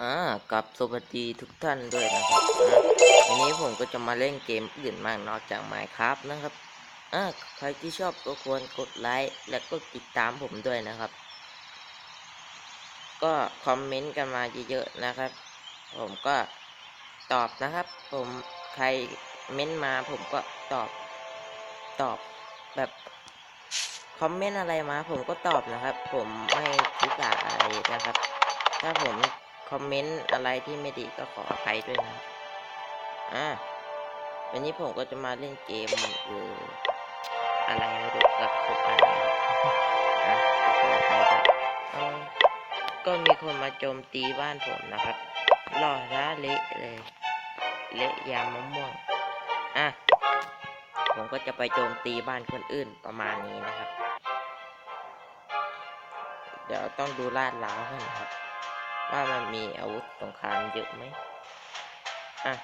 อ่ากับสวัสดีทุกท่านด้วยนะครับวันนี้ผมก็จะมาเล่นเกมอื่นมากนอกจาก Minecraft นะครับอ่าใครที่ชอบก็ควรกดไลค์และก็ติดตามผมด้วยนะครับ ก็คอมเมนต์กันมาเยอะๆนะครับ ผมก็ตอบนะครับ ผมใครเม้นต์มาผมก็ตอบตอบแบบคอมเมนต์อะไรมา ผมก็ตอบนะครับ ผมไม่คิดด่าอะไรนะครับ ถ้าผม คอมเมนต์อะไรที่ไม่ดีก็ขออภัยด้วยนะอ่าวันนี้ผมก็จะมาเล่นเกมเอออะไรไม่รู้กับผมอ่านไม่ออกอะขออภัยด้วยเออก็มีคนมาโจมตีบ้านผมนะครับล่อร้าเละเลยเละยามมะม่วงอะผมก็จะไปโจมตีบ้านคนอื่นประมาณนี้นะครับ เดี๋ยวต้องดูลาดล้าวกันนะครับ ว่ามันมีอาวุธสงครามเยอะไหมอะ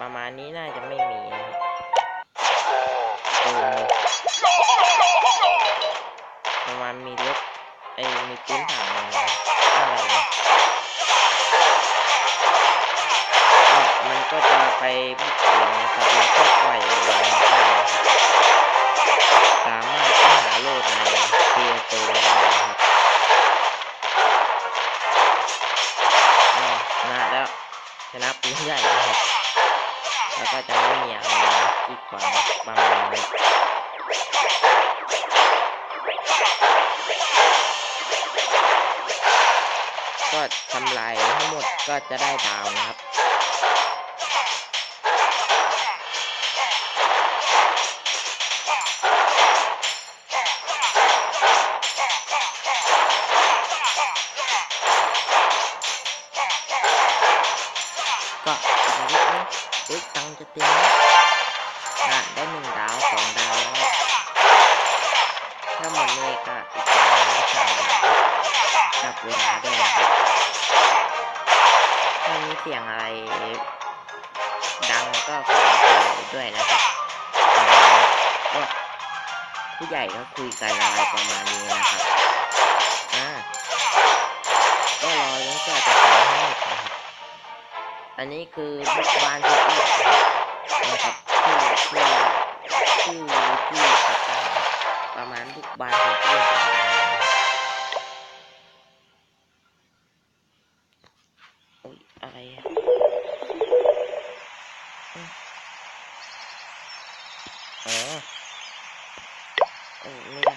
ประมาณนี้น่าจะไม่มีนะครับประมาณมีรถไอ้มีปืนถังอะไรเนี่ยอะมันก็จะไปบุกเองนะครับแล้วก็ปล่อยลงมาได้นะครับสามารถหาโลดในเทียโตได้นะครับ ชนะปืนใหญ่นะครับ แล้วก็จะไม่มีอะไรมากีดขวางประมาณนี้ก็ทำลายทั้งหมดก็จะได้ดาวนะครับ อ้ยตังค์จะเต็มแล้วอะได้หนึ่งดาวสองดาวถ้าหมดเลยก็อีกดาวแล้วสามดาวจับเวลาด้วยนะครับถ้ามีเสียงอะไร ดังก็ขออภัยด้วยนะครับก็ผู้ใหญ่ก็คุยกันอะไรประมาณนี้นะครับอ่าก็รอจนกว่าจะตายให้นะครับอันนี้คือบุกบ้านที่อื่น นะครับชื่อชื่อชื่อที่ต่างๆประมาณบุกบ้านที่อื่นโอ้ยอะไรอะอืมอ๋อโอ้ไม่ได้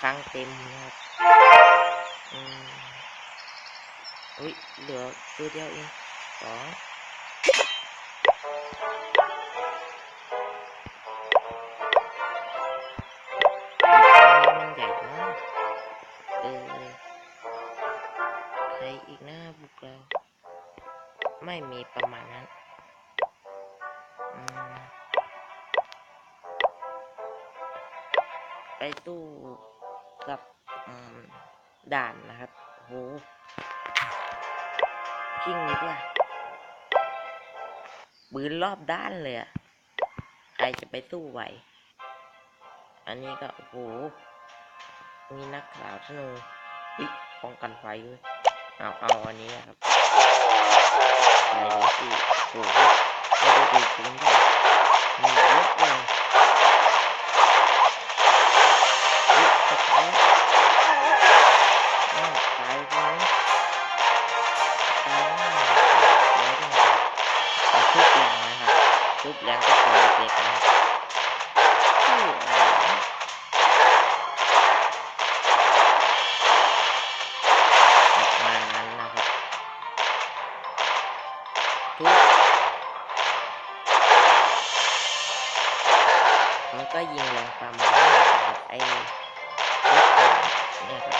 ค้างเต็มนะครับอืมอุ้ยเหลือตัวเดียวเองสอง มีประมาณนั้นไปตู้กับด่านนะครับ โหชิงดีกว่าปืนรอบด้านเลยอะใครจะไปสู้ไหว อันนี้ก็ โห มีนักข่าวธนูอิป้องกันไฟด้วย เอาเอาอันนี้นะครับไปเลยสิโอ้โหไม่ได้ดูปืนด้วยมีเยอะเลย อ้รถถังเนี่ยครับ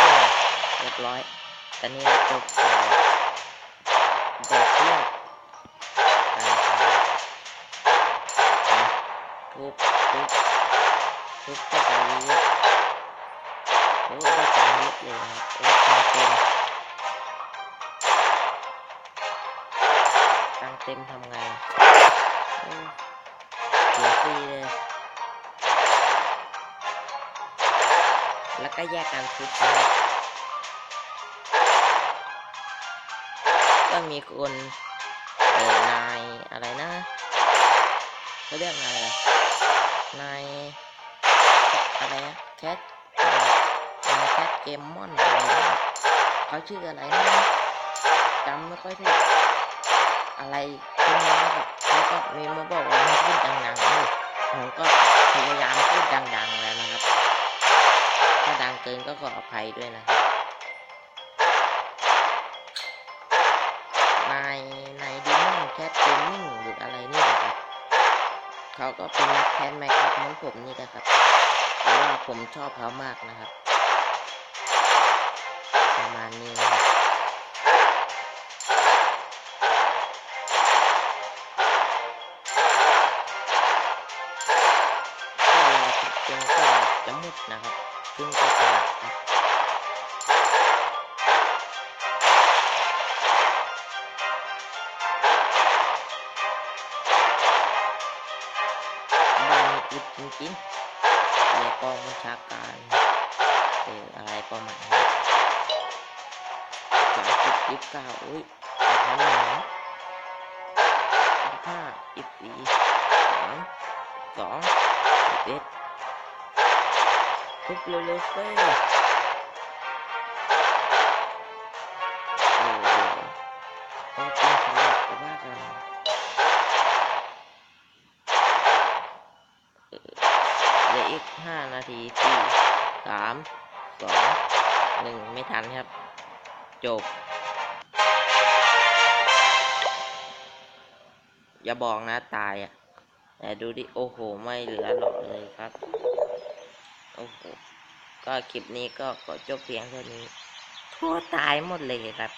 อ่าเรียบร้อย ตอนนี้เราจบแล้วเด็กเที่ยวกทุบทุบทุบเข้าไปเยอะโอ้ได้ตังค์เยอะเลยนะครับโอ้ตังค์เต็มตังเต็มทำไง เสียฟรีเลย แล้วก็แยกกันทุบนะครับก็มีคนเออนายอะไรนะเขาเรียกนายอะไรนายอะไรนะแคทนายแคทเกมมอนอะไรนะเขาชื่ออะไรนะจำไม่ค่อยถูกอะไรคนนี้แบบ ก็มีมาบอกว่าให้พูดดังๆเลยผมก็พยายามพูดดังๆแล้วนะครับ ถ้าดังเกินก็ขออภัยด้วยนะครับนายนายดิมอนแคทเกมมิ่งหรืออะไรนี่นะครับเขาก็เป็นนักแคสไหมครับเหมือนผมนี่นะครับเพราะว่าผมชอบเขามากนะครับ นะครับซึ่งก็จะบ้านอึดจริงๆในกองบัญชาการเอออะไรประมาณนี้สามสิบยี่สิบเก้าอุ้ยทำหนึ่งห้ายี่สิบสี่สามสองสิบเอ็ด ทุบเร็วๆเฟ้ยโอ้โหเอาจริงสำหรับกับว่ากันเหลืออีกห้านาทีสี่สามสองหนึ่งไม่ทันครับ จบ อย่าบอกนะตายอะแต่ดูดิ โอ้โห ไม่เหลือหรอกเลยครับ โอ้โห ก็คลิปนี้ก็ขอจบเพียงเท่านี้ ทั่วตายหมดเลยครับ